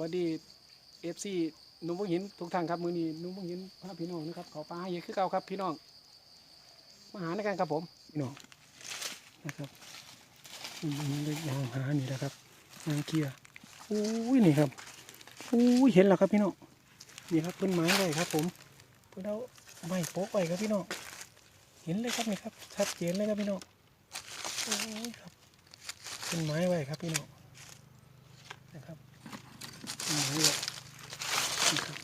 วัสดีเอฟซีนุ่มพงหินทุกท่านครับมือนี้นุ่มพงหินพาพี่น้องนะครับขาปลาเยอะคือเก่าครับพี่น้องมาหาในกันครับผมพี่น้องนะครับเลยยางหานี่แหละครับยางเกียร์อุ้ยนี่ครับอุ้ยเห็นแล้วครับพี่น้องนี่ครับต้นไม้ไว้ครับผมเพื่อเอาไม้โป๊กไว้ครับพี่น้องเห็นเลยครับนี่ครับชัดเจนเลยครับพี่น้องโอ้ยครับต้นไม้ไว้ครับพี่น้อง ต้นไม้ไว้นะครับ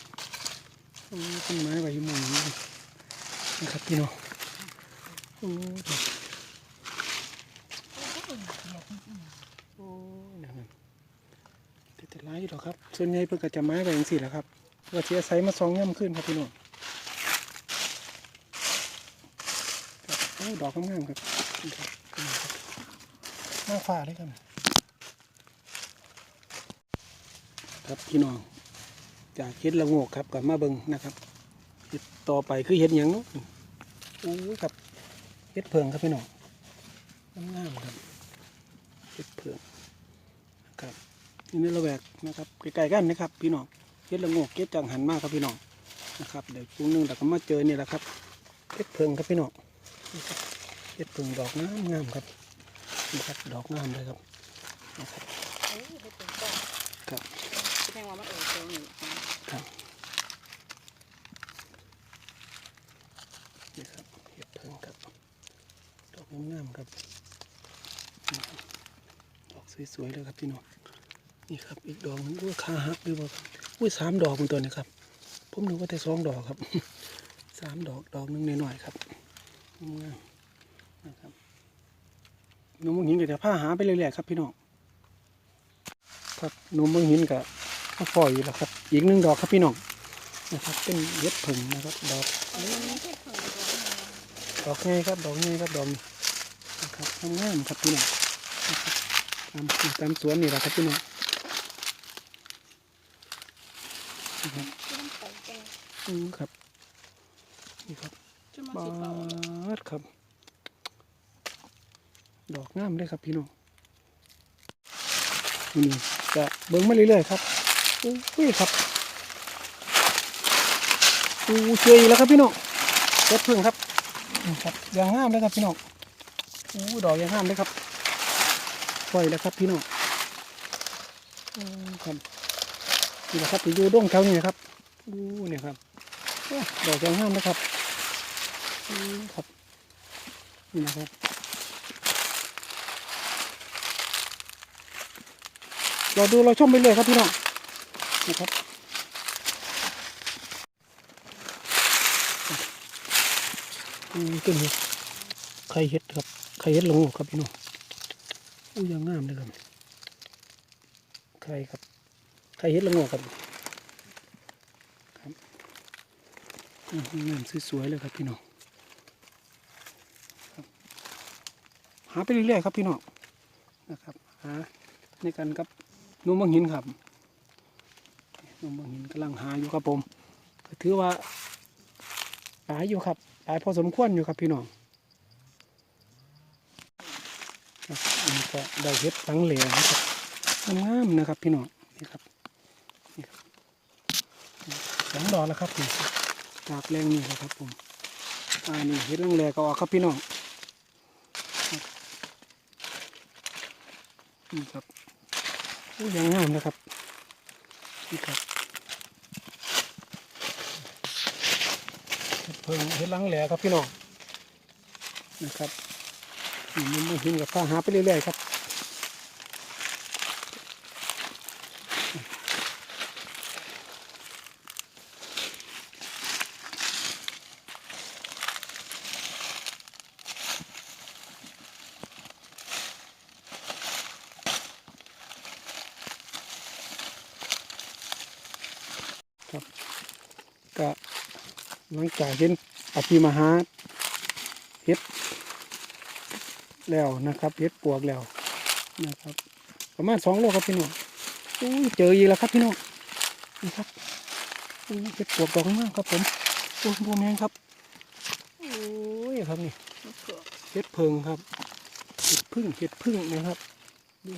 โอ้ต้นไม้ไว้อยู่หมุมนะครับพี่น้องโอ้ยครับโอ้นะครับแต่แต่ไรหรอครับ ส่วนใหญ่เพิ่นก็จะไม้ไว้อย่างสี่แหละครับเพื่อที่จะใช้มาซองย่ำขึ้นครับพี่น้องโอ้ดอกงามๆครับน่าฝ่าเลยครับ ครับพี่น้อง จากเฮ็ดละงกครับกับมาเบิงนะครับเฮ็ดต่อไปคือเฮ็ดยังเนาะโอ้ครับเฮ็ดเพิงครับพี่น้องงามครับเฮ็ดเพิงนะครับนี่ในละแวกนะครับใกล้ๆกันนะครับ พี่น้องเฮ็ดละงกเก็บจังหันมากครับพี่น้องนะครับเดี๋ยวช่วงหนึงเราก็มาเจอเนี่ยแหละครับเฮ็ดเพิงครับพี่น้องเฮ็ดเพิงดอกงามงามครับนี่ครับดอกงามเลยครับนะครับครับ แสดงว่ามันเออเจอนี่ครับนี่ครับเห็ดเพิงครับ ดอกงามๆครับนี่ครับ ดอกสวยๆเลยครับพี่น้อง นี่ครับอีกดอกหนึงอุ้ยขาหักหรือเปล่าอุ้ยสามดอกมันตัวนี้ครับ ผมนึกว่าแต่สองดอกครับสามดอกดอกหนึงหน่อยๆครับงามนะครับหนุ่มเมืองหินก็จะพาหาไปเรื่อยๆครับพี่น้องครับหนุ่มเมืองหินกับ ก็ปล่อยอยู่แล้วครับ อีกหนึ่งดอกครับพี่น้องนะครับ เป็นเย็ดผึ่งนะครับ ดอกดเพิ่งเลยดอกไงครับ ดอกไงครับดอกนะครับงามครับพี่น้องค์ตามตามสวนนี่แหละครับพี่น้องนะครับที่มันไปแก่อืมครับนี่ครับบาสิเป่าดครับ ดอกงามเลยครับพี่น้องนี่จะเบิ้งมาเรื่อยๆครับ อุ้ยครับอู้เจออีกแล้วครับพี่น้องเจ็ดพึ่งครับครับยางงามเลยครับพี่น้องอู้ดอกยางงามเลยครับปล่อยแล้วครับพี่น้องครับนี่แหละครับไปอยู่ด้งแถวนี้นะครับอู้เนี่ยครับดอกยางงามเลยครับอืมครับนี่นะครับเราดูเราชมไปเลยครับพี่น้อง นะครับต้นนี้ไข่เห็ดครับไข่เห็ดลงครับพี่น้องอู้ยังงามเลยครับไข่ครับไข่เห็ดลงครับครับงามสวยๆเลยครับพี่น้องหาไปเรื่อยๆครับพี่น้องนะครับหาในกันกับนุ่มบางหินครับ หนุ่มบางหินกำลังหาอยู่ครับผมถือว่าหลายอยู่ครับหลายพอสมควรอยู่ครับพี่น้องครับอันนี้ก็ได้เห็ดสังเหลนะครับงามๆนะครับพี่น้องนี่ครับนี่ครับสองดอกแล้วครับนี่จากแรงนี่ครับผมอ่านี่เห็ดลังแหลก็ออกครับพี่น้องนี่ครับโอ้ยังงามนะครับนี่ครับ เพิ่งเห็ดลังแหล่ครับพี่น้องนะครับนี่มันมาหินกับข้าหาไปเรื่อยๆครับก็ หลังจากเห็นอภิมหาเห็ดแล้วนะครับเห็ดปวกแล้วนะครับ ประมาณสองโลครับพี่น้องเจออีกแล้วครับพี่น้องนี่ครับเห็ดปวกดอกมากครับผมโอ้โหแมงครับโอ้ยครับนี่เกิดเห็ดเพิงครับเห็ดพึ่งเห็ดพึ่งนะครับ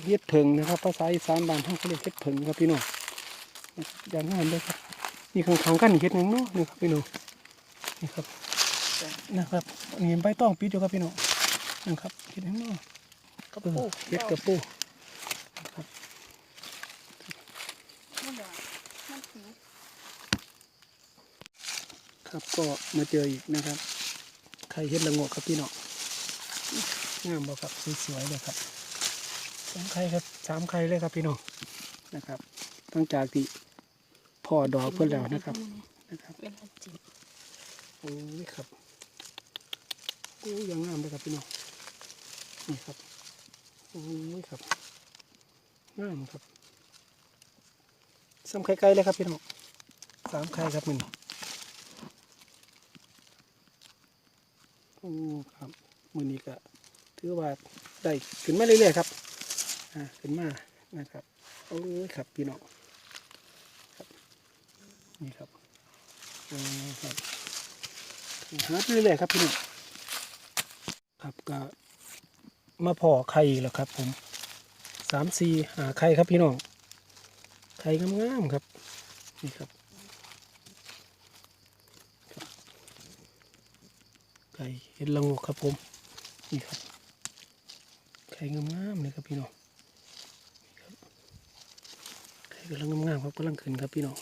เห็ดเพิงนะครับภาษาอีสานบ้านท่านเขาเรียกเห็ดเพิงครับพี่น้องอย่างงามเลยครับนี่ข้างๆกันเห็ดหยังเนาะนี่ครับพี่น้อง นี่ครับนะครับนี่ใบตองปิดอยู่ครับพี่น้องนะครับเห็ดหยังเนาะกระเออปูเห็ดกระปูนะครับมันหวานมันสีครับก็มาเจออีกนะครับไข่เห็ดละโงกครับพี่น้องงามบ่ครับสวยๆเลยครับสองไข่ครับสามไข่เลยครับพี่น้องนะครับตั้งจากที่พ่อดอกเพื่อนแล้วนะครับนะครับเป็น โอ้ยครับโอ้ยังงามเลยครับพี่น้องนี่ครับโอ้ยครับงามครับซ้ำไข่ไก่เลยครับพี่น้องสามไข่ครับมันโอ้ครับมือนี้ก็ถือว่าได้ขึ้นมาเรื่อยๆครับอ่าขึ้นมานะครับโอ้ยครับพี่น้องครับนี่ครับโอ้ครับ หาเรื่อยๆครับพี่น้องครับก็มาพอไข่แล้วครับ ผมสามสี่หาไข่ครับพี่น้องไข่งามๆครับนี่ครับไข่เห็ดละงกครับผมนี่ครับไข่งามๆเลยครับพี่น้องไข่กำลังงามๆครับกำลังขึ้นครับพี่น้อง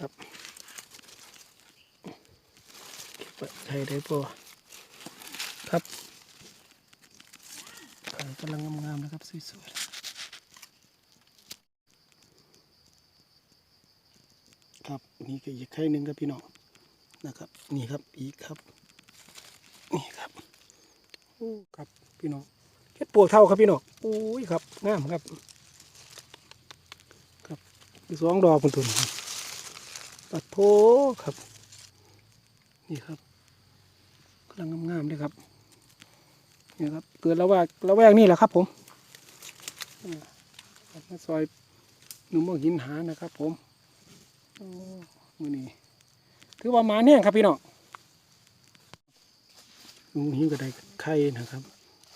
ครับ เปิดไข่ได้ปะครับกำลังงามๆนะครับ สวยๆ ครับ นี่ก็อีกไข่หนึ่งครับพี่น้องนะครับ นี่ครับอีกครับ นี่ครับโอ้ครับพี่น้องเฮ็ดปวกเท่าครับพี่น้องโอ้ยครับงามครับ ครับสองดอกคุณตุนปัดโพครับ นี่ครับ กำลังงามๆเลยครับนี่ครับเกิดระแวกระแวกนี่แหละครับ ผมซอยหนุ่มหินหานะครับ ผมมือนี้ถือว่ามาเนี่ยครับพี่น้องหนุ่มหินก็ได้ไข่นะครับ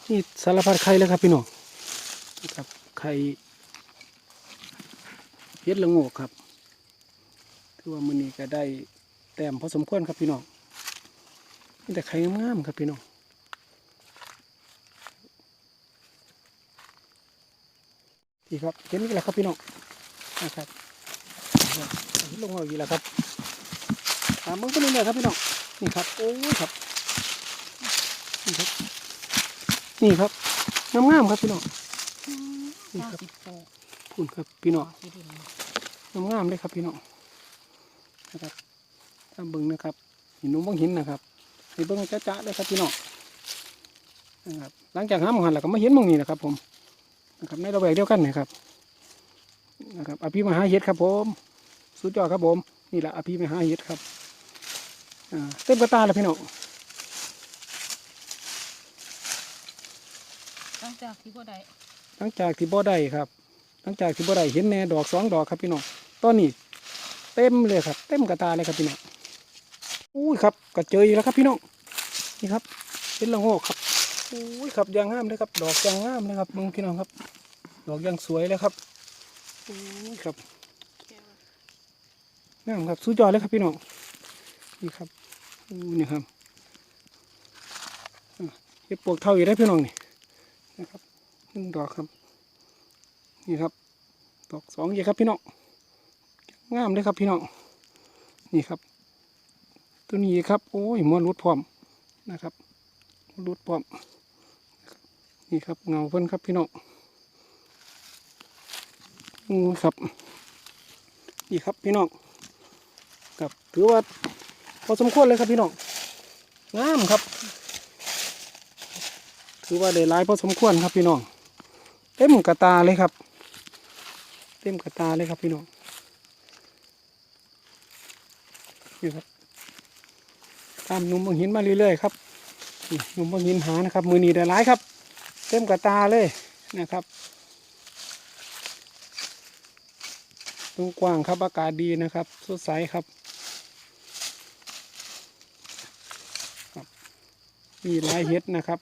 นี่สารพัดไข่เลยครับพี่น้องครับไข่เฮ็ดละโงกครับ ถือว่ามือนี้ก็ได้แต้มพอสมควรครับพี่น้อง แต่ไข่งามๆครับพี่น้องพี่ครับเห็นอีกแล้วครับพี่น้องนะครับลงมาอีกแล้วครับตามมึงไปเรื่อยครับพี่น้องนี่ครับโอ้ยครับนี่ครับนี่ครับงามๆครับพี่น้องนี่ครับสิบโปพูนครับพี่น้องที่ดินงามๆเลยครับพี่น้องนะครับถ้าเบิ้งนะครับหินนุ่มบางหินนะครับ ให้เบิ้งจ้าๆเลยครับพี่น้องนะครับหลังจากห้ามหันแล้วก็มาเห็นหมองนี้นะครับ ผมนะครับในระแวกเดียวกันนะครับนะครับอภิมหาเฮ็ดครับ ผมสุดยอดครับผม นี่แหละอภิมหาเฮ็ดครับอ่าเต็มกระตาแล้วพี่น้องหลังจากที่บ่ได้หลังจากที่บ่ได้ครับ หลังจากที่บ่ได้เห็นแหน่ดอกสองดอกครับพี่น้องตอนนี้เต็มเลยครับ เต็มกระตาเลยครับพี่น้อง อุ้ยครับกระเจอแล้วครับพี่น้องนี่ครับเป็นละโงกครับอุ้ยครับยางงามเลยครับ ดอกยางงามเลยครับมึงพี่น้องครับ ดอกยางสวยเลยครับอุ้ยครับงามครับสุดยอดเลยครับพี่น้องนี่ครับอู้นี่ครับอะเก็บปลวกเท่าอยู่ได้พี่น้องนี่นะครับหนึ่งดอกครับ นี่ครับ ดอกสองเยครับพี่น้องงามเลยครับพี่น้องนี่ครับ ตัวนี้ครับ โอ้ยมวนรุดพร้อมนะครับรุดพร้อม นี่ครับเงาเพิ่นครับพี่น้องงูครับ นี่ครับพี่น้องครับถือว่าพอสมควรเลยครับพี่น้องงามครับ ถือว่าได้หลายพอสมควรครับพี่น้องเต็มกระตาเลยครับ เต็มกระตาเลยครับพี่น้องนี่ครับ ตามหนุ่มบางหินมาเรื่อยๆครับหนุ่มบางหินหานะครับ มือนีได้หลายครับ เต็มกระตาเลยนะครับตรงกว้างครับอากาศดีนะครับสดใสครับครับมีหลายเห็ดนะครับ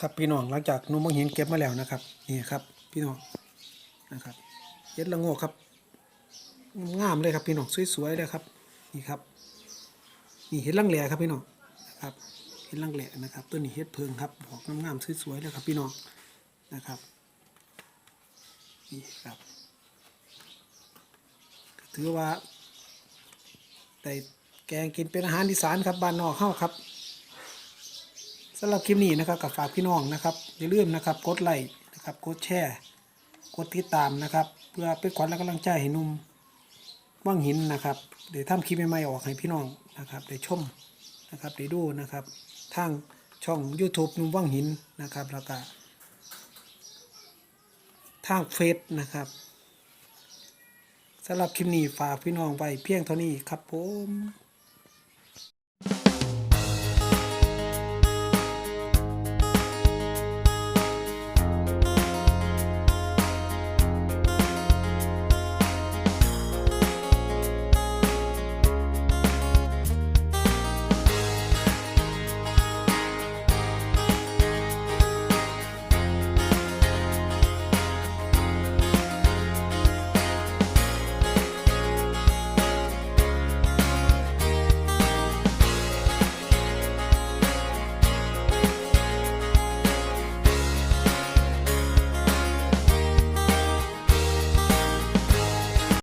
ครับพี่น้องหลังจากนุ่มบางหินเก็บมาแล้วนะครับนี่ครับ พี่น้องนะครับเฮ็ดละโงกครับงามเลยครับพี่น้องสวยๆเลยครับนี่ครับนี่เห็ดลังแหล่ครับพี่น้องนะครับเห็ดลังแหล่นะครับต้นนี้เห็ดเพิงครับดอกงามๆสวยๆเลยครับพี่น้องนะครับนี่ครับถือว่าได้แกงกินเป็นอาหารอีสานครับบ้านนอกเข้าครับสำหรับคลิปนี้นะครับกับฝากพี่น้องนะครับอย่าลืมนะครับกดไลค์ นะครับกดแชร์กดติดตามนะครับ เพื่อเป็นขวัญและกำลังใจให้นุ่มว่างหินนะครับเดี๋ยวทำคลิปใหม่ๆออกให้พี่น้องนะครับได้ชมนะครับได้ดูนะครับทางช่อง YouTube นุ่มว่างหินนะครับแล้วก็ทางเฟซนะครับสำหรับคลิปนี้ฝากพี่น้องไว้เพียงเท่านี้ครับผม